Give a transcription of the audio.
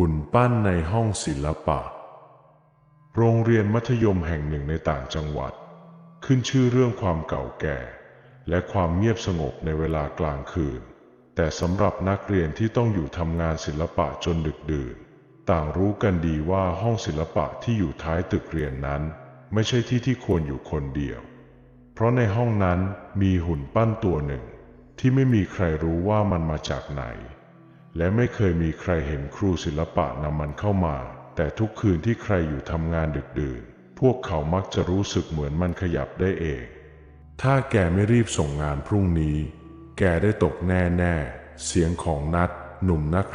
หุ่นปั้นในห้องศิลปะ โรงเรียนมัธยมแห่งหนึ่งในต่างจังหวัด ขึ้นชื่อเรื่องความเก่าแก่ และความเงียบสงบในเวลากลางคืน แต่สำหรับนักเรียนที่ต้องอยู่ทำงานศิลปะจนดึกดื่น ต่างรู้กันดีว่าห้องศิลปะที่อยู่ท้ายตึกเรียนนั้น ไม่ใช่ที่ที่ควรอยู่คนเดียว เพราะในห้องนั้นมีหุ่นปั้นตัวหนึ่ง ที่ไม่มีใครรู้ว่ามันมาจากไหน และไม่เคยมีใครเห็นครูศิลปะนำมันเข้ามา แต่ทุกคืนที่ใครอยู่ทำงานดึกดื่น พวกเขามักจะรู้สึกเหมือนมันขยับได้เอง ถ้าแกไม่รีบส่งงานพรุ่งนี้ แกได้ตกแน่แน่ เสียงของนัดหนุ่มนักเรียน